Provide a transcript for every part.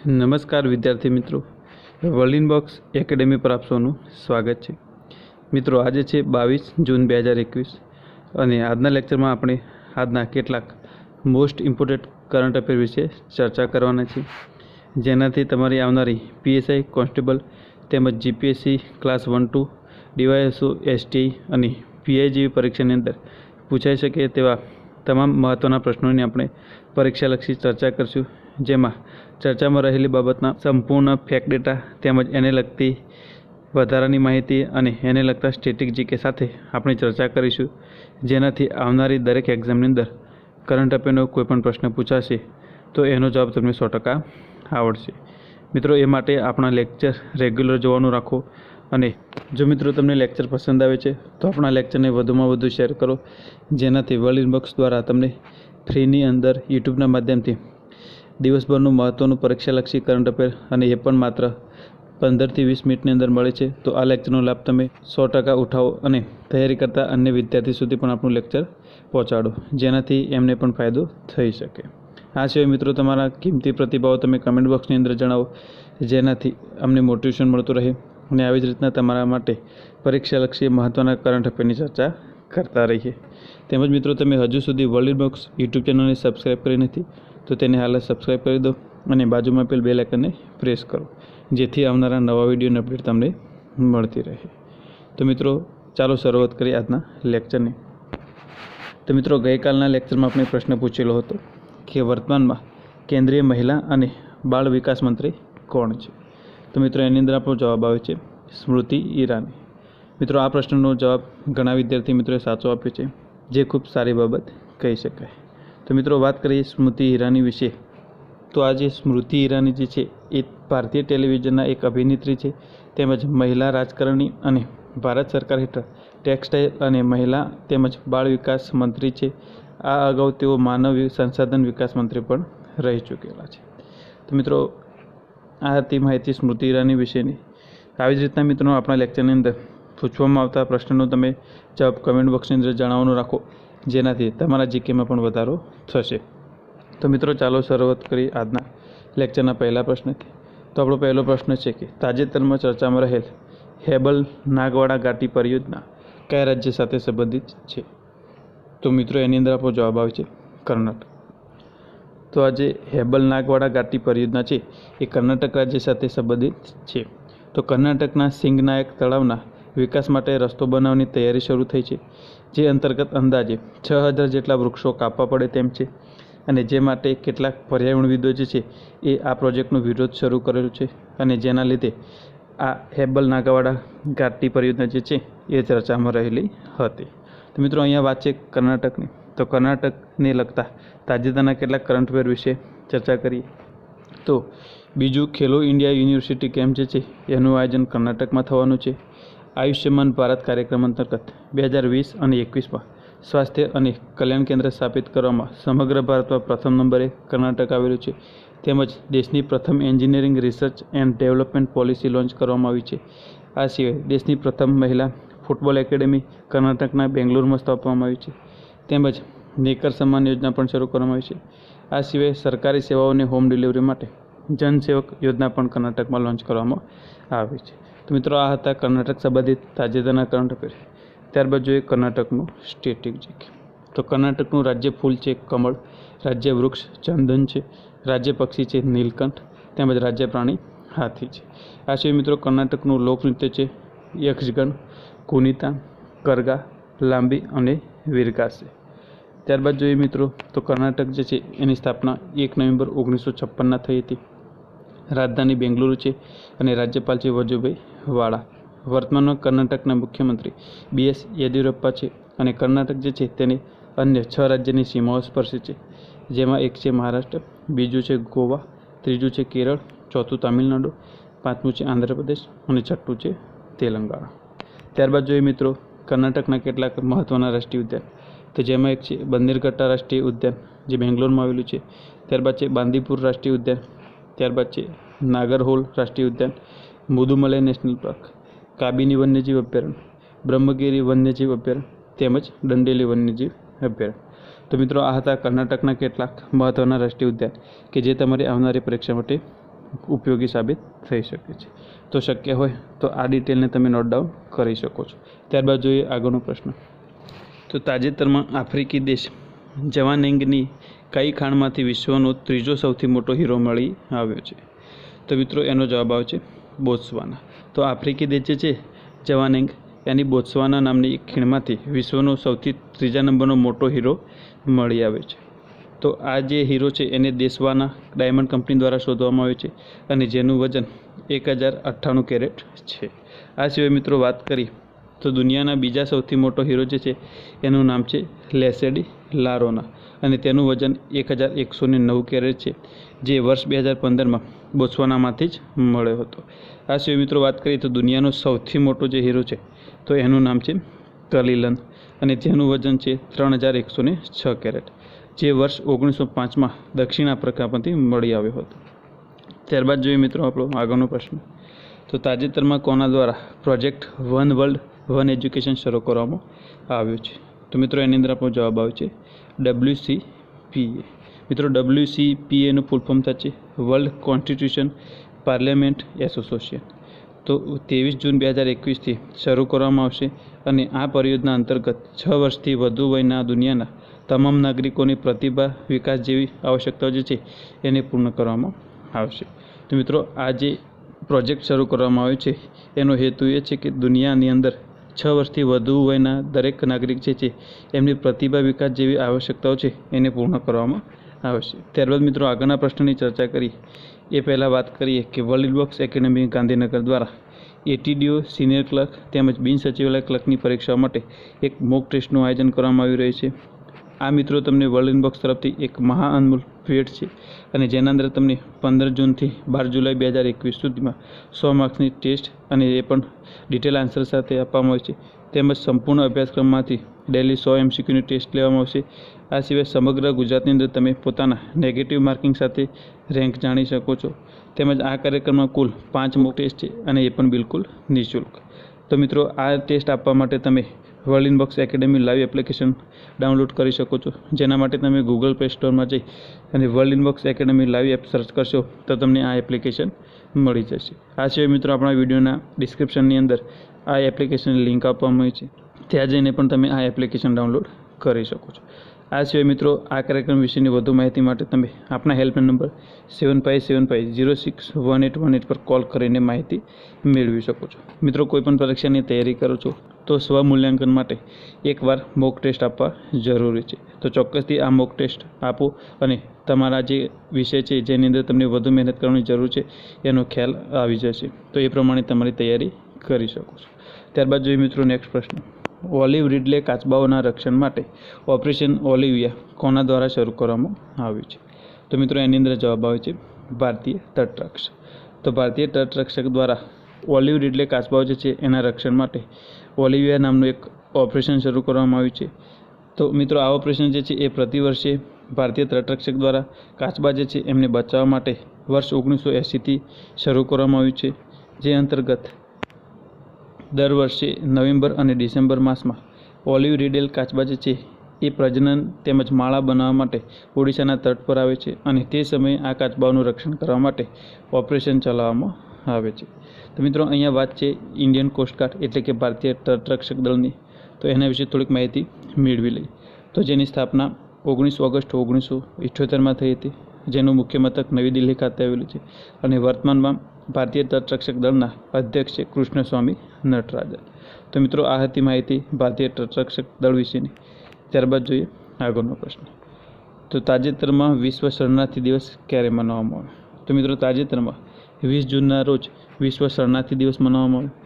નમસ્કાર વિદ્યાર્થી મિત્રો. વર્લિન બોક્સ એકેડેમી પર આપ સ્વાગત છે. મિત્રો, આજે છે બાવીસ જૂન બે હજાર એકવીસ અને આજના લેક્ચરમાં આપણે આજના કેટલાક મોસ્ટ ઇમ્પોર્ટન્ટ કરંટ અફેર વિશે ચર્ચા કરવાના છે જેનાથી તમારી આવનારી પીએસઆઈ કોન્સ્ટેબલ તેમજ GPSC class one two, DYSO STI અને પીઆઈ જેવી પરીક્ષાની અંદર પૂછાઈ શકે તેવા તમામ મહત્ત્વના પ્રશ્નોની આપણે પરીક્ષાલક્ષી ચર્ચા કરીશું. જેમાં ચર્ચામાં રહેલી બાબતના સંપૂર્ણ ફેક ડેટા તેમજ એને લગતી વધારાની માહિતી અને એને લગતા સ્ટેટિક જીકે સાથે આપણે ચર્ચા કરીશું. જેનાથી આવનારી દરેક એક્ઝામની અંદર કરંટ અફેરનો કોઈપણ પ્રશ્ન પૂછાશે, તો એનો જવાબ તમને સો ટકા આવડશે. મિત્રો, એ માટે આપણા લેક્ચર રેગ્યુલર જોવાનું રાખો અને જો મિત્રો તમને લેક્ચર પસંદ આવે છે, તો આપણા લેક્ચરને વધુમાં વધુ શેર કરો. જેનાથી વર્લ્ડ ઇનબોક્સ દ્વારા તમને ફ્રીની અંદર યુટ્યુબના માધ્યમથી દિવસભરનું મહત્ત્વનું પરીક્ષાલક્ષી કરંટ અફેર અને એ પણ માત્ર પંદરથી વીસ મિનિટની અંદર મળે છે. તો આ લેક્ચરનો લાભ તમે સો ટકા ઉઠાવો અને તૈયારી કરતા અન્ય વિદ્યાર્થી સુધી પણ આપણું લેક્ચર પહોંચાડો, જેનાથી એમને પણ ફાયદો થઈ શકે. આ સિવાય મિત્રો તમારા કિંમતી પ્રતિભાવો તમે કમેન્ટ બોક્સની અંદર જણાવો, જેનાથી અમને મોટિવેશન મળતું રહે અને આવી જ રીતના તમારા માટે પરીક્ષાલક્ષી મહત્ત્વના કરંટ અફેરની ચર્ચા કરતા રહીએ. તેમજ મિત્રો તમે હજુ સુધી વર્લ્ડ બોક્સ યુટ્યુબ ચેનલને સબસ્ક્રાઈબ કરી નથી તો તેને હાલ સબસ્ક્રાઈબ કરી દો અને બાજુમાં પેલ બે લાઇકનને પ્રેસ કરો. જેથી આવનારા નવા વિડીયોની અપડેટ તમને મળતી રહે. તો મિત્રો, ચાલો શરૂઆત કરીએ આજના લેક્ચરની તો મિત્રો, ગઈકાલના લેક્ચરમાં આપણે પ્રશ્ન પૂછેલો હતો કે વર્તમાનમાં કેન્દ્રીય મહિલા અને બાળ વિકાસ મંત્રી કોણ છે? તો મિત્રો, એની અંદર આપણો જવાબ આવે છે સ્મૃતિ ઈરાની. મિત્રો, આ પ્રશ્નનો જવાબ ઘણા વિદ્યાર્થી મિત્રોએ સાચો આપ્યો છે. જે ખૂબ સારી બાબત કહી શકાય. તો મિત્રો વાત કરીએ સ્મૃતિ ઈરાની વિશે. તો આ જે સ્મૃતિ ઈરાની જે છે, એ ભારતીય ટેલિવિઝનના એક અભિનેત્રી છે, તેમજ મહિલા રાજકારણી અને ભારત સરકાર હેઠળ ટેક્સટાઇલ અને મહિલા તેમજ બાળ વિકાસ મંત્રી છે. આ અગાઉ તેઓ માનવ સંસાધન વિકાસ મંત્રી પણ રહી ચૂકેલા છે. તો મિત્રો, આ હતી માહિતી સ્મૃતિ ઈરાની વિશેની. આવી જ રીતના મિત્રો, આપણા લેક્ચરની અંદર પૂછવામાં આવતા પ્રશ્નનો તમે જવાબ કમેન્ટ બોક્સની અંદર જણાવવાનું રાખો. જેનાથી તમારા જીકેમાં પણ વધારો થશે. તો મિત્રો, ચાલો શરૂઆત કરીએ આજના લેક્ચરના પહેલા પ્રશ્નથી. તો આપણો પહેલો પ્રશ્ન છે કે, તાજેતરમાં ચર્ચામાં રહેલ હેબલ નાગવાડા ઘાટી પરિયોજના કયા રાજ્ય સાથે સંબંધિત છે? તો મિત્રો, એની અંદર આપણો જવાબ આવે છે કર્ણાટક. તો આ જે હેબલ નાગવાડા ઘાટી પરિયોજના છે, એ કર્ણાટક રાજ્ય સાથે સંબંધિત છે. તો કર્ણાટકના સિંગનાયક તળાવના વિકાસ માટે રસ્તો બનાવવાની તૈયારી શરૂ થઈ છે. જે અંતર્ગત અંદાજે છ હજાર જેટલા વૃક્ષો કાપવા પડે તેમ છે. અને જે માટે કેટલાક પર્યાવરણવિદો જે છે એ આ પ્રોજેક્ટનો વિરોધ શરૂ કરેલો છે. અને જેના લીધે આ હેબલ નાગાવાડા ઘાટી પરિયોજના જે છે એ ચર્ચામાં રહેલી હતી. તો મિત્રો, અહીંયા વાત છે કર્ણાટકની. તો કર્ણાટકને લગતા તાજેતરના કેટલાક કરંટ અફેર વિશે ચર્ચા કરીએ. તો બીજું ખેલો ઇન્ડિયા યુનિવર્સિટી કેમ્પ જે છે એનું આયોજન કર્ણાટકમાં થવાનું છે. આયુષ્યમાન ભારત કાર્યક્રમ અંતર્ગત બે હજાર વીસ અને એકવીસમાં સ્વાસ્થ્ય અને કલ્યાણ કેન્દ્ર સ્થાપિત કરવામાં સમગ્ર ભારતમાં પ્રથમ નંબરે કર્ણાટક આવેલું છે. તેમજ દેશની પ્રથમ engineering research and development policy launch કરવામાં આવી છે. આ સિવાય દેશની પ્રથમ મહિલા ફૂટબોલ એકેડેમી કર્ણાટકના બેંગ્લોરમાં સ્થાપવામાં આવી છે. તેમજ નેકર સન્માન યોજના પણ શરૂ કરવામાં આવી છે. આ સિવાય સરકારી સેવાઓની હોમ ડિલિવરી માટે જનસેવક યોજના પણ કર્ણાટકમાં લોન્ચ કરવામાં આવી છે. તો મિત્રો આ હતા કર્ણાટક સંબંધિત તાજેતરના કરંટ અફેર. ત્યારબાદ જોઈએ કર્ણાટકનું સ્ટેટિક જીકે તો કર્ણાટકનું રાજ્ય ફૂલ છે કમળ, રાજ્ય વૃક્ષ, ચંદન છે, રાજ્ય પક્ષી છે નીલકંઠ, તેમજ રાજ્ય પ્રાણી હાથી છે. આ સિવાય મિત્રો કર્ણાટકનું લોકનૃત્ય છે યક્ષગણ, કુનિતા, કરગા, લાંબી અને વીરગાસ છે. ત્યારબાદ જોઈએ મિત્રો, તો કર્ણાટક જે છે એની સ્થાપના એક નવેમ્બર ઓગણીસો છપ્પનના થઈ હતી. રાજધાની બેંગલુરુ છે અને રાજ્યપાલ છે વજુભાઈ વાળા. વર્તમાનમાં કર્ણાટકના મુખ્યમંત્રી બી એસ યેદિયુરપ્પા છે અને કર્ણાટક જે છે તેને અન્ય છ રાજ્યની સીમાઓ સ્પર્શે છે. જેમાં એક છે મહારાષ્ટ્ર, બીજું છે ગોવા, ત્રીજું છે કેરળ, ચોથું તામિલનાડુ, પાંચમું છે આંધ્રપ્રદેશ અને છઠ્ઠું છે તેલંગાણા. ત્યારબાદ જોઈએ મિત્રો, કર્ણાટકના કેટલાક મહત્ત્વના રાષ્ટ્રીય ઉદ્યાન. તો જેમાં એક છે બંદરઘટ્ટા રાષ્ટ્રીય ઉદ્યાન, જે બેંગ્લોરમાં આવેલું છે. ત્યારબાદ છે બાંદીપુર રાષ્ટ્રીય ઉદ્યાન ત્યારબાદ છે નાગરહોલ રાષ્ટ્રીય ઉદ્યાન મુદુમલય નેશનલ પાર્ક, કાબીની વન્યજીવ અભયારણ્ય, બ્રહ્મગીરી વન્યજીવ અભયારણ્ય તેમજ દંડેલી વન્યજીવ અભયારણ્ય. તો મિત્રો, આ હતા કર્ણાટકના કેટલાક મહત્ત્વના રાષ્ટ્રીય ઉદ્યાન કે જે તમારી આવનારી પરીક્ષા માટે ઉપયોગી સાબિત થઈ શકે છે. તો શક્ય હોય તો આ ડિટેલને તમે નોટ ડાઉન કરી શકો છો. ત્યારબાદ જોઈએ આગળનો પ્રશ્ન. તો તાજેતરમાં આફ્રિકી દેશ જવાનેંગની કઈ ખાણમાંથી વિશ્વનો ત્રીજો સૌથી મોટો હીરો મળી આવ્યો છે? તો મિત્રો, એનો જવાબ આવે છે બોત્સવાના. તો આફ્રિકી દેશ જે છે, જવાનેંગ, એની બોત્સવાના નામની ખીણમાંથી વિશ્વનો સૌથી ત્રીજા નંબરનો મોટો હીરો મળી આવે છે. તો આ જે હીરો છે, એને દેશવાના ડાયમંડ કંપની દ્વારા શોધવામાં આવ્યો છે અને જેનું વજન એક હજાર અઠ્ઠાણું કેરેટ છે. આ સિવાય મિત્રો, વાત કરી તો દુનિયાના બીજા સૌથી મોટો હીરો જે છે, એનું નામ છે લેસેડી લારોના. અને તેનું વજન એક હજાર એકસો ને નવ કેરેટ છે, જે વર્ષ બે હજાર પંદરમાં બોત્સવાનામાંથી જ મળ્યો હતો. આ સિવાય મિત્રો વાત કરીએ તો દુનિયાનો સૌથી મોટો જે હીરો છે, તો એનું નામ છે કલીલન અને તેનું વજન છે ત્રણ હજાર એકસો ને છ કેરેટ, જે વર્ષ ઓગણીસો પાંચમાં દક્ષિણ આફ્રિકામાંથી મળી આવ્યો હતો. ત્યારબાદ જોઈએ મિત્રો આપણો આગળનો પ્રશ્ન. તો તાજેતરમાં કોના દ્વારા project one world one education શરૂ કરવામાં આવ્યું છે? તો મિત્રો એની અંદર આપણો જવાબ આવે છે ડબલ્યુ સી પીએ મિત્રો ડબલ્યુ સી પીએનું ફૂલ ફોર્મ થશે. વર્લ્ડ કોન્સ્ટિટ્યુશન પાર્લામેન્ટ એસોસિએશન તો ત્રેવીસ જૂન બે હજાર એકવીસથી શરૂ કરવામાં આવશે અને આ પરિયોજના અંતર્ગત છ વર્ષથી વધુ વયના દુનિયાના તમામ નાગરિકોની પ્રતિભા વિકાસ જેવી આવશ્યકતાઓ જે છે એને પૂર્ણ કરવામાં આવશે. તો મિત્રો, આ જે પ્રોજેક્ટ શરૂ કરવામાં આવ્યો છે, એનો હેતુ એ છે કે દુનિયાની અંદર છ વર્ષથી વધુ વયના દરેક નાગરિક જે છે, એમની પ્રતિભા વિકાસ જેવી આવશ્યકતાઓ છે, એને પૂર્ણ કરવામાં આવશે ત્યારબાદ મિત્રો, આગળના પ્રશ્નની ચર્ચા કરી. એ પહેલાં વાત કરીએ કે વર્લ્ડ બોક્સ એકેડેમી ગાંધીનગર દ્વારા એટીડીઓ સિનિયર ક્લર્ક તેમજ બિન સચિવાલય ક્લર્કની પરીક્ષાઓ માટે એક મોક ટેસ્ટનું આયોજન કરવામાં આવી રહ્યું છે. આ મિત્રો તમને વર્લ્ડ ઇનબોક્સ તરફથી એક મહા અનમોલ ભેટ છે અને જેના અંદર તમને પંદર જૂનથી બાર જુલાઈ બે હજાર એકવીસ સુધીમાં સો માર્ક્સની ટેસ્ટ અને એ પણ ડિટેલ આન્સર સાથે આપવામાં આવે છે તેમજ સંપૂર્ણ અભ્યાસક્રમમાંથી ડેલી સો એમસીક્યુની ટેસ્ટ લેવામાં આવશે. આ સિવાય સમગ્ર ગુજરાતની અંદર તમે પોતાના નેગેટિવ માર્કિંગ સાથે રેન્ક જાણી શકો છો. તેમજ આ કાર્યક્રમમાં કુલ પાંચ મોક ટેસ્ટ છે અને એ પણ બિલકુલ નિઃશુલ્ક. તો મિત્રો, આ ટેસ્ટ આપવા માટે તમે world inbox academy live application download કરી શકો છો. જેના માટે તમે ગૂગલ પ્લે સ્ટોરમાં જઈ અને world inbox academy live app search કરશો, તો તમને આ એપ્લિકેશન મળી જશે. આ સિવાય મિત્રો આપણા વિડીયોના ડિસ્ક્રિપ્શનની અંદર. આ એપ્લિકેશનની લિંક આપવામાં આવી છે. ત્યાં જઈને પણ તમે આ એપ્લિકેશન ડાઉનલોડ કરી શકો છો. આ સિવાય મિત્રો આ કાર્યક્રમ વિશેની વધુ માહિતી માટે તમે આપણા helpline number seven five seven five zero six one eight one eight પર કોલ કરીને માહિતી મેળવી શકો છો. મિત્રો કોઈપણ પરીક્ષાની તૈયારી કરો છો તો સ્વમૂલ્યાંકન માટે એકવાર મોક ટેસ્ટ આપવા જરૂરી છે. તો ચોક્કસથી આ મોક ટેસ્ટ આપો અને તમારા જે વિષય છે જેની અંદર તમને વધુ મહેનત કરવાની જરૂર છે, એનો ખ્યાલ આવી જશે. તો એ પ્રમાણે તમારી તૈયારી કરી શકો છો. ત્યારબાદ જોઈએ મિત્રો નેક્સ્ટ પ્રશ્ન. ઓલિવ રીડલે કાચબાઓના રક્ષણ માટે ઓપરેશન ઓલિવિયા કોના દ્વારા શરૂ કરવામાં આવ્યું છે? તો મિત્રો એની અંદર જવાબ આવે છે ભારતીય તટરક્ષક. તો ભારતીય તટરક્ષક દ્વારા ઓલિવ રીડલે કાચબાઓ જે છે એના રક્ષણ માટે ઓલિવિયા નામનું એક ઓપરેશન શરૂ કરવામાં આવ્યું છે. તો મિત્રો, આ ઓપરેશન જે છે એ પ્રતિવર્ષે ભારતીય તટરક્ષક દ્વારા કાચબા જે છે એમને બચાવવા માટે વર્ષ ઓગણીસો એંસીથી શરૂ કરવામાં આવ્યું છે. જે અંતર્ગત દર વર્ષે નવેમ્બર અને ડિસેમ્બર માસમાં ઓલિવ રીડેલ કાચબા જે છે એ પ્રજનન તેમજ માળા બનાવવા માટે ઓડિશાના તટ પર આવે છે અને તે સમયે આ કાચબાઓનું રક્ષણ કરવા માટે ઓપરેશન ચલાવવામાં આવે છે. તો મિત્રો, અહીંયા વાત છે ઇન્ડિયન કોસ્ટગાર્ડ એટલે કે ભારતીય તટરક્ષક દળની. તો એના વિશે થોડીક માહિતી મેળવી લઈ તો જેની સ્થાપના ઓગણીસ ઓગસ્ટ ઓગણીસો ઇઠ્યોતેરમાં થઈ હતી. જેનું મુખ્ય મથક નવી દિલ્હી ખાતે આવેલું છે. અને વર્તમાનમાં ભારતીય તટરક્ષક દળના અધ્યક્ષ છે કૃષ્ણસ્વામી નટરાજન. તો મિત્રો, આ હતી માહિતી ભારતીય તટરક્ષક દળ વિશેની. ત્યારબાદ જોઈએ આગળનો પ્રશ્ન. તો તાજેતરમાં વિશ્વ શરણાર્થી દિવસ ક્યારે મનાવવામાં આવે તો મિત્રો, તાજેતરમાં વીસ જૂનના રોજ વિશ્વ શરણાર્થી દિવસ મનાવવામાં આવ્યો.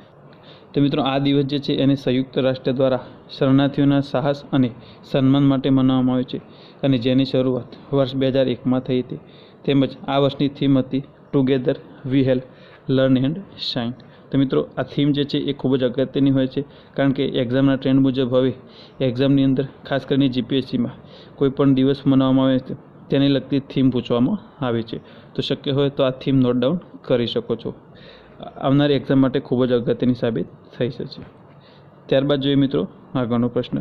તો મિત્રો, આ દિવસ જે છે એને સંયુક્ત રાષ્ટ્ર દ્વારા શરણાર્થીઓના સાહસ અને સન્માન માટે મનાવવામાં આવે છે અને જેની શરૂઆત વર્ષ બે હજાર એકમાં થઈ હતી. તેમજ આ વર્ષની થીમ હતી together we heal learn and shine તો મિત્રો, આ થીમ જે છે એ ખૂબ જ અગત્યની હોય છે કારણ કે એક્ઝામના ટ્રેન્ડ મુજબ હવે એક્ઝામની અંદર ખાસ કરીને જીપીએસસીમાં કોઈ પણ દિવસ મનાવવામાં આવે છે. તેને લગતી થીમ પૂછવામાં આવે છે. તો શક્ય હોય તો આ થીમ નોટ ડાઉન કરી શકો છો. આવનારી એક્ઝામ માટે ખૂબ જ અગત્યની સાબિત થઈ શકે. ત્યારબાદ જોઈએ મિત્રો આગળનો પ્રશ્ન.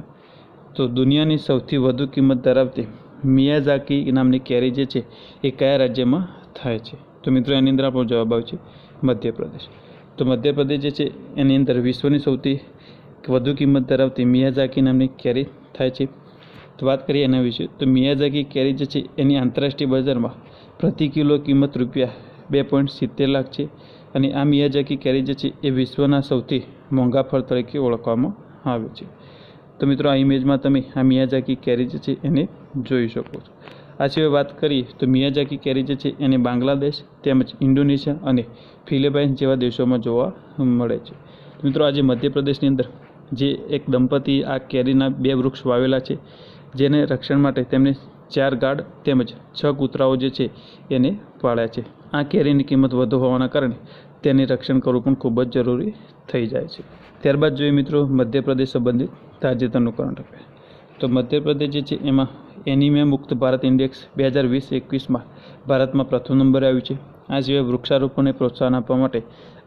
તો દુનિયાની સૌથી વધુ કિંમત ધરાવતી મિયાઝાકી નામની કેરી જે છે, એ કયા રાજ્યમાં થાય છે? તો મિત્રો એની અંદર આપણો જવાબ આવે છે મધ્યપ્રદેશ. તો મધ્યપ્રદેશ જે છે, એની અંદર વિશ્વની સૌથી વધુ કિંમત ધરાવતી મિયાઝાકી નામની કેરી થાય છે. વાત કરીએ એના વિશે, તો મિયાઝાકી કેરી જે છે એની આંતરરાષ્ટ્રીય બજારમાં પ્રતિ કિલો કિંમત રૂપિયા બે પોઈન્ટ સિત્તેર લાખ છે અને આ મિયાજાકી કેરી જે છે એ વિશ્વના સૌથી મોંઘા ફળ તરીકે ઓળખવામાં આવે છે. તો મિત્રો, આ ઇમેજમાં તમે આ મિયાઝાકી કેરી જે છે એને જોઈ શકો છો. આ સિવાય વાત કરીએ તો મિયાઝાકી કેરી જે છે એને બાંગ્લાદેશ તેમજ ઇન્ડોનેશિયા અને ફિલિપાઇન્સ જેવા દેશોમાં જોવા મળે છે. મિત્રો, આજે મધ્યપ્રદેશની અંદર જે એક દંપતી આ કેરીના બે વૃક્ષ વાવેલા છે જેને રક્ષણ માટે તેમને ચાર ગાર્ડ તેમજ છ કૂતરાઓ જે છે એને પાળ્યા છે. આ કેરીની કિંમત વધુ હોવાના કારણે તેની રક્ષણ કરવું પણ ખૂબ જ જરૂરી થઈ જાય છે. ત્યારબાદ જોઈએ મિત્રો, મધ્યપ્રદેશ સંબંધિત તાજેતરનું કરંટ અફેર તો મધ્યપ્રદેશ જે છે, એમાં એનિમિયા મુક્ત ભારત ઇન્ડેક્સ બે હજાર વીસ એકવીસમાં ભારતમાં પ્રથમ નંબરે આવ્યું છે. આ સિવાય વૃક્ષારોપણને પ્રોત્સાહન આપવા માટે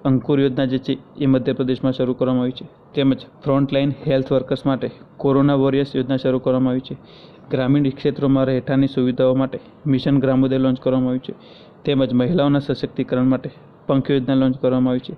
અંકુર યોજના જે છે એ મધ્યપ્રદેશમાં શરૂ કરવામાં આવી છે. તેમજ ફ્રન્ટલાઇન હેલ્થ વર્કર્સ માટે કોરોના વોરિયર્સ યોજના શરૂ કરવામાં આવી છે. ગ્રામીણ ક્ષેત્રોમાં રહેઠાણની સુવિધાઓ માટે મિશન ગ્રામોદય લોન્ચ કરવામાં આવ્યું છે. તેમજ મહિલાઓના સશક્તિકરણ માટે પંખ યોજના લોન્ચ કરવામાં આવી છે.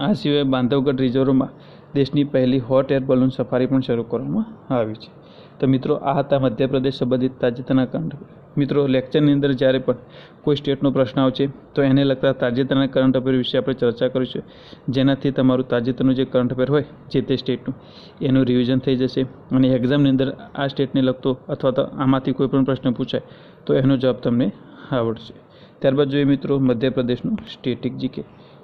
આ સિવાય બાંધવગઢ રિઝર્વમાં દેશની પહેલી હોટ એર બલૂન સફારી પણ શરૂ કરવામાં આવી છે. તો મિત્રો, આ હતા મધ્યપ્રદેશ સંબંધિત તાજેતરના અફેર મિત્રો લેક્ચરની અંદર જ્યારે પણ કોઈ સ્ટેટનો પ્રશ્ન આવશે, તો એને લગતા તાજેતરના કરંટ અફેર વિશે આપણે ચર્ચા કરીશું. જેનાથી તમારું તાજેતરનું જે કરંટ અફેર હોય, જે તે સ્ટેટનું એનું રિવિઝન થઈ જશે. અને એક્ઝામની અંદર આ સ્ટેટને લગતો અથવા તો આમાંથી કોઈ પણ પ્રશ્ન પૂછાય, તો એનો જવાબ તમને આવડશે. ત્યારબાદ જોઈએ મિત્રો, મધ્યપ્રદેશનું સ્ટેટિક જીકે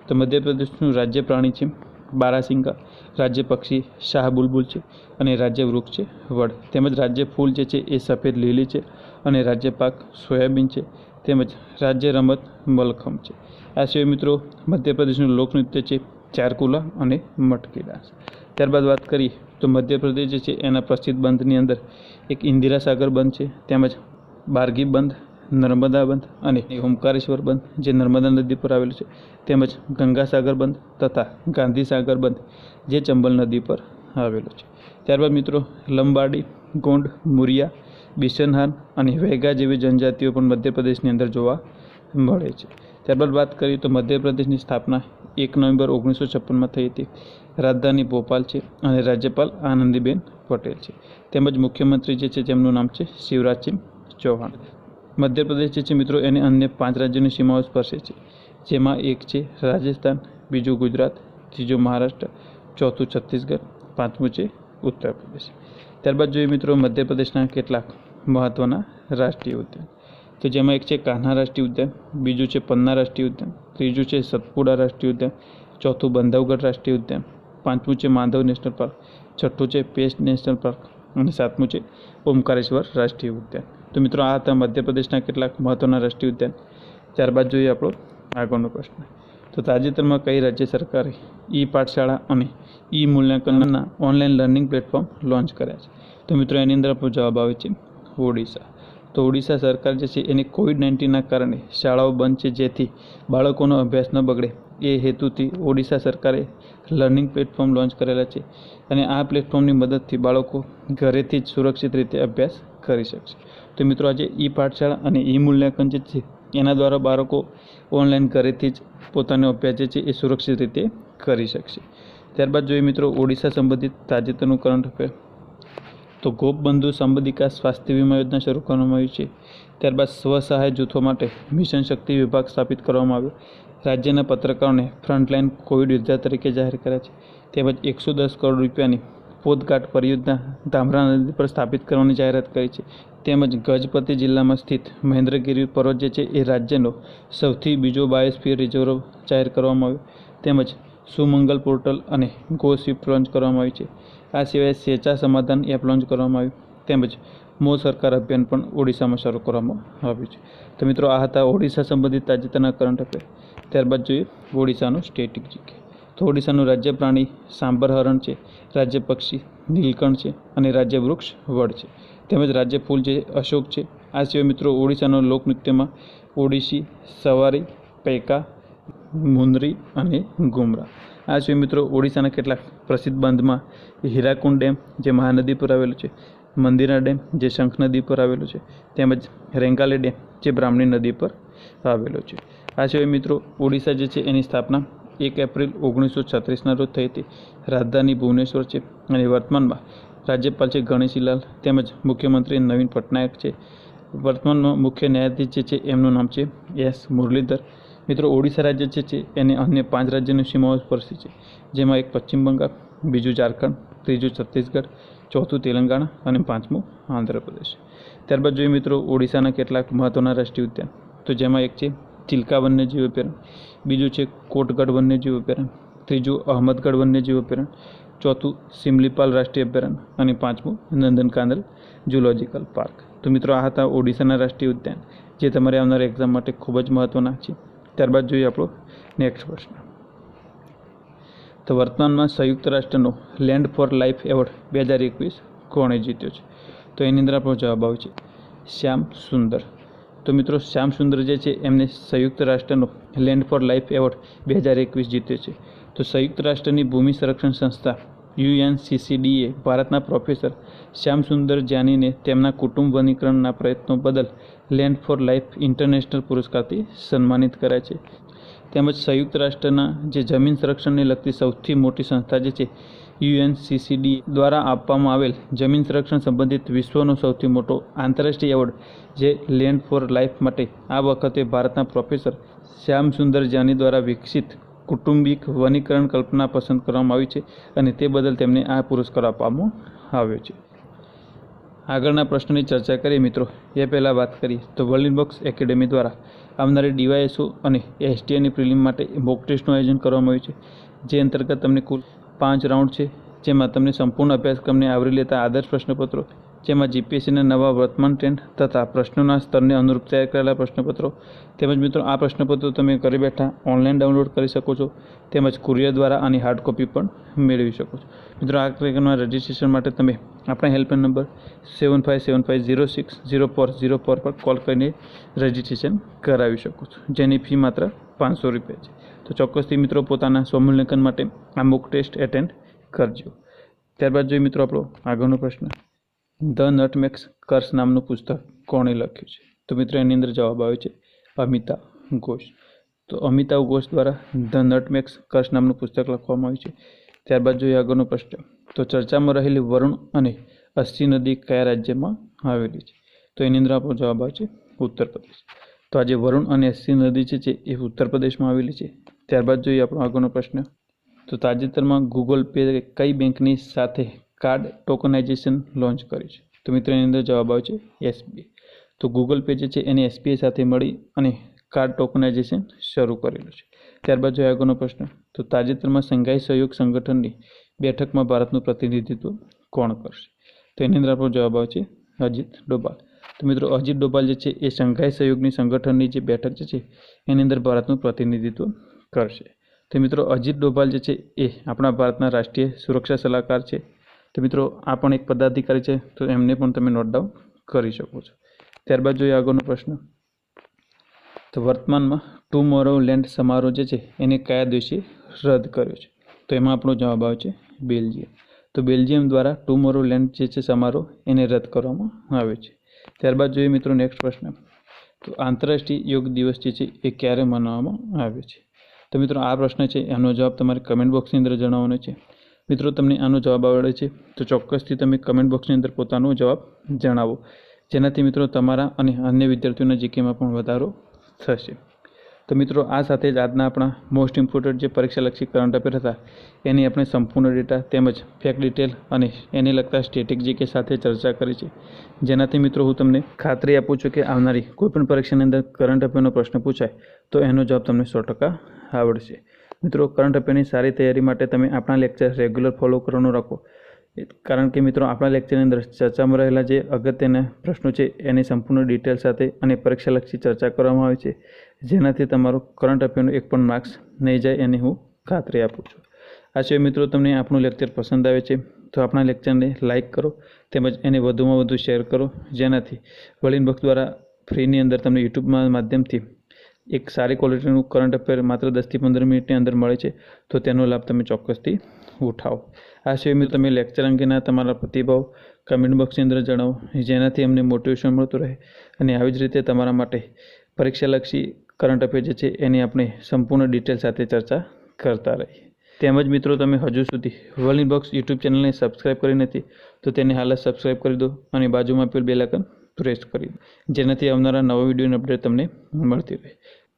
તો મધ્યપ્રદેશનું રાજ્ય પ્રાણી છે બારાસિંગા. રાજ્ય પક્ષી શાહ બુલબુલ છે અને રાજ્ય વૃક્ષ છે વડ. તેમજ રાજ્ય ફૂલ જે છે એ સફેદ લીલી છે. અને રાજ્ય પાક સોયાબીન છે. તેમજ રાજ્ય રમત મલખમ છે. આ સિવાય મિત્રો મધ્યપ્રદેશનું લોકનૃત્ય છે ચારકુલા અને મટકી ડાન્સ ત્યારબાદ વાત કરીએ તો મધ્યપ્રદેશ જે છે એના પ્રસિદ્ધ બંધની અંદર એક ઇન્દિરા સાગર બંધ છે. તેમજ બારગી બંધ, નર્મદા બંધ અને ઓમકારેશ્વર બંધ જે નર્મદા નદી પર આવેલું છે. તેમજ ગંગાસાગર બંધ તથા ગાંધીસાગર બંધ જે ચંબલ નદી પર આવેલો છે. ત્યારબાદ મિત્રો લંબાડી, ગોંડ, મુરિયા બિશનહાન અને વેગા જેવી જનજાતિઓ પણ મધ્યપ્રદેશની અંદર જોવા મળે છે. ત્યારબાદ વાત કરીએ તો મધ્યપ્રદેશની સ્થાપના એક નવેમ્બર ઓગણીસો છપ્પનમાં થઈ હતી. રાજધાની ભોપાલ છે અને રાજ્યપાલ આનંદીબેન પટેલ છે. તેમજ મુખ્યમંત્રી જે છે જેમનું નામ છે શિવરાજસિંહ ચૌહાણ. મધ્યપ્રદેશ જે છે મિત્રો એને અન્ય પાંચ રાજ્યોની સીમાઓ સ્પર્શે છે. જેમાં એક છે રાજસ્થાન, બીજું ગુજરાત, ત્રીજું મહારાષ્ટ્ર, ચોથું છત્તીસગઢ, પાંચમું છે ઉત્તર પ્રદેશ ત્યારબાદ જોઈએ મિત્રો મધ્યપ્રદેશના કેટલાક મહત્ત્વના રાષ્ટ્રીય ઉદ્યાન. તો જેમાં એક છે કાન્હા રાષ્ટ્રીય ઉદ્યાન, બીજું છે પન્ના રાષ્ટ્રીય ઉદ્યાન, ત્રીજું છે સતપુડા રાષ્ટ્રીય ઉદ્યાન, ચોથું બંધવગઢ રાષ્ટ્રીય ઉદ્યાન, પાંચમું છે માંધવ નેશનલ પાર્ક, છઠ્ઠું છે પેસ્ટ નેશનલ પાર્ક અને સાતમું છે ઓમકારેશ્વર રાષ્ટ્રીય ઉદ્યાન. તો મિત્રો, આ હતા મધ્યપ્રદેશના કેટલાક મહત્ત્વના રાષ્ટ્રીય ઉદ્યાન. ત્યારબાદ જોઈએ આપણો આગળનો પ્રશ્ન. તો તાજેતરમાં કઈ રાજ્ય સરકારે ઈ પાઠશાળા અને ઈ મૂલ્યાંકનના ઓનલાઈન લર્નિંગ પ્લેટફોર્મ લોન્ચ કર્યા છે? તો મિત્રો, એની અંદર આપણો જવાબ આવે છે ઓડિશા. તો ઓડિશા સરકાર જે છે એની કોવિડ નાઇન્ટીનના કારણે શાળાઓ બંધ છે, જેથી બાળકોનો અભ્યાસ ન બગડે. એ હેતુથી ઓડિશા સરકારે લર્નિંગ પ્લેટફોર્મ લોન્ચ કરેલા છે અને આ પ્લેટફોર્મની મદદથી બાળકો ઘરેથી જ સુરક્ષિત રીતે અભ્યાસ કરી શકશે. તો મિત્રો, આજે ઈ પાઠશાળા અને ઈ મૂલ્યાંકન જે છે, એના દ્વારા બાળકો ઓનલાઈન ઘરેથી જ પોતાનો અભ્યાસ જે છે એ સુરક્ષિત રીતે કરી શકશે. ત્યારબાદ જોઈએ મિત્રો, ઓડિશા સંબંધિત તાજેતરનું કરંટ અફેર તો ગોપબંધુ સંબંધિકા સ્વાસ્થ્ય વીમા યોજના શરૂ કરવામાં આવી છે. ત્યારબાદ સ્વસહાય જૂથો માટે મિશન શક્તિ વિભાગ સ્થાપિત કરવામાં આવ્યો. રાજ્યના પત્રકારોને ફ્રન્ટલાઇન કોવિડ યોદ્ધા તરીકે જાહેર કર્યા છે. તેમજ એકસો દસ કરોડ રૂપિયાની પોતઘાટ પરિયોજના ધામરા નદી પર સ્થાપિત કરવાની જાહેરાત કરી છે. તેમજ ગજપતિ જિલ્લામાં સ્થિત મહેન્દ્રગીરી પર્વત જે છે એ રાજ્યનો સૌથી બીજો બાયોસ્ફિયર રિઝર્વ જાહેર કરવામાં આવ્યો. તેમજ સુમંગલ પોર્ટલ અને ગો સ્વિફ્ટ લોન્ચ કરવામાં આવી છે. આ સિવાય સેચા સમાધાન એપ લોન્ચ કરવામાં આવ્યું. તેમજ મો સરકાર અભિયાન પણ ઓડિશામાં શરૂ કરવામાં આવ્યું છે. તો મિત્રો, આ હતા ઓડિશા સંબંધિત તાજેતરના કરંટ અફેર ત્યારબાદ જોઈએ ઓડિશાનું સ્ટેટિક જીકે તો ઓડિશાનું રાજ્ય પ્રાણી સાંભર હરણ છે, રાજ્ય પક્ષી નીલકંઠ છે અને રાજ્ય વૃક્ષ વડ છે. તેમજ રાજ્ય ફૂલ છે, અશોક છે. આ સિવાય મિત્રો, ઓડિશાના લોકનૃત્યમાં ઓડિશી, સવારી, પૈકા, મુંદરી અને ગુમરા આ સિવાય મિત્રો, ઓડિશાના કેટલાક પ્રસિદ્ધ બંધમાં હીરાકુંડ ડેમ જે મહાનદી પર આવેલું છે મંદિરા ડેમ જે શંખ નદી પર આવેલું છે, તેમજ રેંગાલે ડેમ જે બ્રાહ્મણી નદી પર આવેલો છે. આ સિવાય મિત્રો, ઓડિશા જે છે એની સ્થાપના એક એપ્રિલ ઓગણીસો છત્રીસના રોજ થઈ હતી. રાજધાની ભુવનેશ્વર છે અને વર્તમાનમાં રાજ્યપાલ છે ગણેશીલાલ તેમજ મુખ્યમંત્રી નવીન પટનાયક છે. વર્તમાનમાં મુખ્ય ન્યાયાધીશ જે છે એમનું નામ છે એસ મુરલીધર. મિત્રો, ઓડિશા રાજ્ય જે છે એને અન્ય પાંચ રાજ્યની સીમાઓ સ્પર્શે છે. જેમાં એક પશ્ચિમ બંગાળ, બીજું ઝારખંડ, ત્રીજું છત્તીસગઢ, ચોથું તેલંગાણા અને પાંચમું આંધ્રપ્રદેશ. ત્યારબાદ જોઈએ મિત્રો, ઓડિશાના કેટલાક મહત્ત્વના રાષ્ટ્રીય ઉદ્યાન. તો જેમાં એક છે ચિલ્કા વન્યજીવ અભયારણ્ય, બીજું છે કોટગઢ વન્યજીવ અભયારણ્ય, ત્રીજું અહમદગઢ વન્યજીવ અભયારણ્ય, ચોથું સિમલીપાલ રાષ્ટ્રીય અભયારણ્ય અને પાંચમું નંદનકાનલ ઝુલોજિકલ પાર્ક. તો મિત્રો, આ હતા ઓડિશાના રાષ્ટ્રીય ઉદ્યાન, જે તમારે આવનાર એક્ઝામ માટે ખૂબ જ મહત્ત્વના છે. ત્યારબાદ જોઈએ આપણો નેક્સ્ટ પ્રશ્ન. તો વર્તમાનમાં સંયુક્ત રાષ્ટ્રનો લેન્ડ ફોર લાઈફ એવોર્ડ બે હજાર એકવીસ કોણે જીત્યો છે? તો એની અંદર આપણો જવાબ આવે છે શ્યામ સુંદર. તો મિત્રો, શ્યામ સુંદર જે છે, એમને સંયુક્ત રાષ્ટ્રનો લેન્ડ ફોર લાઈફ એવોર્ડ બે હજાર એકવીસ જીત્યો છે. તો સંયુક્ત રાષ્ટ્રની ભૂમિ સંરક્ષણ સંસ્થા યુએનસીસીડીએ ભારતના પ્રોફેસર શ્યામસુંદર જાનીને તેમના કુટુંબ વનીકરણના પ્રયત્નો બદલ લેન્ડ ફોર લાઈફ ઇન્ટરનેશનલ પુરસ્કારથી સન્માનિત કર્યા છે. તેમજ સંયુક્ત રાષ્ટ્રના જે જમીન સંરક્ષણને લગતી સૌથી મોટી સંસ્થા જે છે, યુએનસીસીડી દ્વારા આપવામાં આવેલ જમીન સંરક્ષણ સંબંધિત વિશ્વનો સૌથી મોટો આંતરરાષ્ટ્રીય એવોર્ડ જે લેન્ડ ફોર લાઈફ માટે આ વખતે ભારતના પ્રોફેસર શ્યામસુંદર જાની દ્વારા વિકસિત કુટુંબિક વનીકરણ કલ્પના પસંદ કરવામાં આવી છે અને તે બદલ તેમને આ પુરસ્કાર આપવામાં આવ્યો છે. આગળના પ્રશ્નની ચર્ચા કરીએ મિત્રો. એ પહેલાં વાત કરીએ તો વર્લ્ડ બોક્સ એકેડેમી દ્વારા આવનારી ડીવાયએસઓ અને એસટીએની પ્રિલિમ માટે મોક ટેસ્ટનું આયોજન કરવામાં આવ્યું છે. જે અંતર્ગત તમને કુલ પાંચ રાઉન્ડ છે, જેમાં તમને સંપૂર્ણ અભ્યાસક્રમને આવરી લેતા આદર્શ પ્રશ્નપત્રો જેમાં જીપીએસસીના નવા વર્તમાન ટ્રેન્ડ તથા પ્રશ્નોના સ્તરને અનુરૂપ તૈયાર કરેલા પ્રશ્નપત્રો તેમજ મિત્રો આ પ્રશ્નપત્રો તમે ઘરે બેઠા ઓનલાઈન ડાઉનલોડ કરી શકો છો તેમજ કુરિયર દ્વારા આની હાર્ડ કોપી પણ મેળવી શકો છો. મિત્રો આ કાર્યક્રમના રજિસ્ટ્રેશન માટે તમે આપણા helpline number seven five seven five zero six zero four zero four પર કોલ કરીને રજિસ્ટ્રેશન કરાવી શકો છો, જેની ફી માત્ર પાંચસો રૂપિયા છે. તો ચોક્કસથી મિત્રો પોતાના સ્વમૂલ્યાંકન માટે આ મોક ટેસ્ટ એટેન્ડ કરજો. ત્યારબાદ જોઈએ મિત્રો આપણો આગળનો પ્રશ્ન. ધ નટમેક્સ કર્સ નામનું પુસ્તક કોણે લખ્યું છે? તો મિત્રો, એની અંદર જવાબ આવે છે અમિતાભ ઘોષ. તો અમિતાભ ઘોષ દ્વારા ધ નટમેક્સ કર્સ નામનું પુસ્તક લખવામાં આવ્યું છે. ત્યારબાદ જોઈએ આગળનો પ્રશ્ન. તો ચર્ચામાં રહેલી વરુણ અને અસ્સી નદી કયા રાજ્યમાં આવેલી છે? તો એની અંદર આપણો જવાબ આવે છે ઉત્તર પ્રદેશ તો આજે વરુણ અને અસ્સી નદી છે એ ઉત્તર પ્રદેશમાં આવેલી છે. ત્યારબાદ જોઈએ આપણો આગળનો પ્રશ્ન. તો તાજેતરમાં ગૂગલ પે કઈ બેંકની સાથે કાર્ડ ટોકનાઇઝેશન લોન્ચ કર્યું છે. તો મિત્રો એની અંદર જવાબ આવે છે એસબીઆઈ. તો ગૂગલ પે જે છે એને એસબીઆઈ સાથે મળી અને કાર્ડ ટોકનાઇઝેશન શરૂ કરેલું છે. ત્યારબાદ જોઈએ આગળનો પ્રશ્ન. તો તાજેતરમાં સંઘાઈ સહયોગ સંગઠનની બેઠકમાં ભારતનું પ્રતિનિધિત્વ કોણ કરશે? તો એની અંદર આપણો જવાબ આવે છે અજીત ડોભાલ. તો મિત્રો, અજીત ડોભાલ જે છે એ સંઘાઈ સહયોગની સંગઠનની જે બેઠક જે છે એની અંદર ભારતનું પ્રતિનિધિત્વ કરશે. તો મિત્રો, અજીત ડોભાલ જે છે એ આપણા ભારતના રાષ્ટ્રીય સુરક્ષા સલાહકાર છે. તો મિત્રો, આ પણ એક પદાધિકારી છે, તો એમને પણ તમે નોટ ડાઉન કરી શકો છો. ત્યારબાદ જોઈએ આગળનો પ્રશ્ન. તો વર્તમાનમાં ટુમોરો લેન્ડ સમારોહ જે છે, એને કયા દિવસે રદ કર્યો છે? તો એમાં આપણો જવાબ આવે છે બેલ્જિયમ. તો બેલ્જિયમ દ્વારા ટુમોરો લેન્ડ જે છે, સમારોહ, એને રદ કરવામાં આવ્યો છે. ત્યારબાદ જોઈએ મિત્રો નેક્સ્ટ પ્રશ્ન. તો આંતરરાષ્ટ્રીય યોગ દિવસ જે છે, એ ક્યારે મનાવવામાં આવે છે? તો મિત્રો, આ પ્રશ્ન છે, એનો જવાબ તમારે કમેન્ટ બોક્સની અંદર જણાવવાનો છે. મિત્રો, તમને આનો જવાબ આવડે છે તો ચોક્કસથી તમે કમેન્ટ બોક્સની અંદર પોતાનો જવાબ જણાવો. જેનાથી મિત્રો તમારા અને અન્ય વિદ્યાર્થીઓના જીકેમાં પણ વધારો થશે. તો મિત્રો, આ સાથે જ આજના આપણા મોસ્ટ ઇમ્પોર્ટન્ટ જે પરીક્ષાલક્ષી કરંટ અફેર હતા, એની આપણે સંપૂર્ણ ડેટા તેમજ ફેક ડિટેલ અને એને લગતા સ્ટેટિક જીકે સાથે ચર્ચા કરી છે. જેનાથી મિત્રો, હું તમને ખાતરી આપું છું કે આવનારી કોઈપણ પરીક્ષાની અંદર કરંટ અફેરનો પ્રશ્ન પૂછાય, તો એનો જવાબ તમને સો ટકા આવડશે. મિત્રો કરંટ અફેરની સારી તૈયારી માટે તમે આપણા લેક્ચર રેગ્યુલર ફોલો કરવાનું રાખો. કારણ કે મિત્રો, આપણા લેક્ચરની અંદર ચર્ચામાં રહેલા જે અગત્યના પ્રશ્નો છે, એની સંપૂર્ણ ડિટેલ સાથે અને પરીક્ષાલક્ષી ચર્ચા કરવામાં આવે છે. જેનાથી તમારો કરંટ અફેરનો એક પણ માર્ક્સ નહીં જાય એની હું ખાતરી આપું છું. આ સિવાય મિત્રો, તમને આપણું લેક્ચર પસંદ આવે છે, તો આપણા લેક્ચરને લાઇક કરો, તેમજ એને વધુમાં વધુ શેર કરો. જેનાથી વળીન બોક્સ દ્વારા ફ્રીની અંદર તમને યુટ્યુબના માધ્યમથી એક સારી ક્વોલિટીનું કરંટ અફેર માત્ર દસથી પંદર મિનિટની અંદર મળે છે, તો તેનો લાભ તમે ચોક્કસથી ઉઠાવો. આ સિવાય મિત્રો તમે લેક્ચર અંગેના તમારા પ્રતિભાવ કમેન્ટ બોક્સની અંદર જણાવો, જેનાથી અમને મોટિવેશન મળતું રહે અને આવી જ રીતે તમારા માટે પરીક્ષાલક્ષી કરંટ અફેર જે છે, એની આપણે સંપૂર્ણ ડિટેલ સાથે ચર્ચા કરતા રહીએ. તેમજ મિત્રો તમે હજુ સુધી વર્લ્ડ બોક્સ યુટ્યુબ ચેનલને સબસ્ક્રાઇબ કરી નથી, તો તેને હાલ સબસ્ક્રાઇબ કરી દો અને બાજુમાં આપેલ બેલાકન પ્રેસ કરી. જેનાથી આવનારા નવા વિડીયોની અપડેટ તમને મળતી રહે.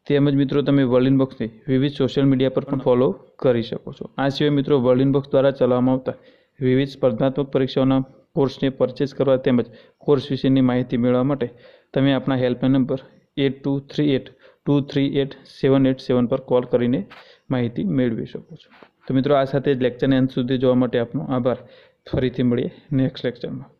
તેમજ મિત્રો, તમે વર્લ્ડ ઇનબોક્સને વિવિધ સોશિયલ મીડિયા પર પણ ફોલો કરી શકો છો. આ સિવાય મિત્રો, વર્લ્ડ ઇનબોક્સ દ્વારા ચલાવવામાં આવતા વિવિધ સ્પર્ધાત્મક પરીક્ષાઓના કોર્સને પરચેસ કરવા તેમજ કોર્સ વિશેની માહિતી મેળવવા માટે તમે આપણા helpline number eight two three eight two three eight seven eight seven પર કોલ કરીને માહિતી મેળવી શકો છો. તો મિત્રો, આ સાથે જ લેક્ચરને અંત સુધી જોવા માટે આપનો આભાર. ફરીથી મળીએ નેક્સ્ટ લેક્ચરમાં.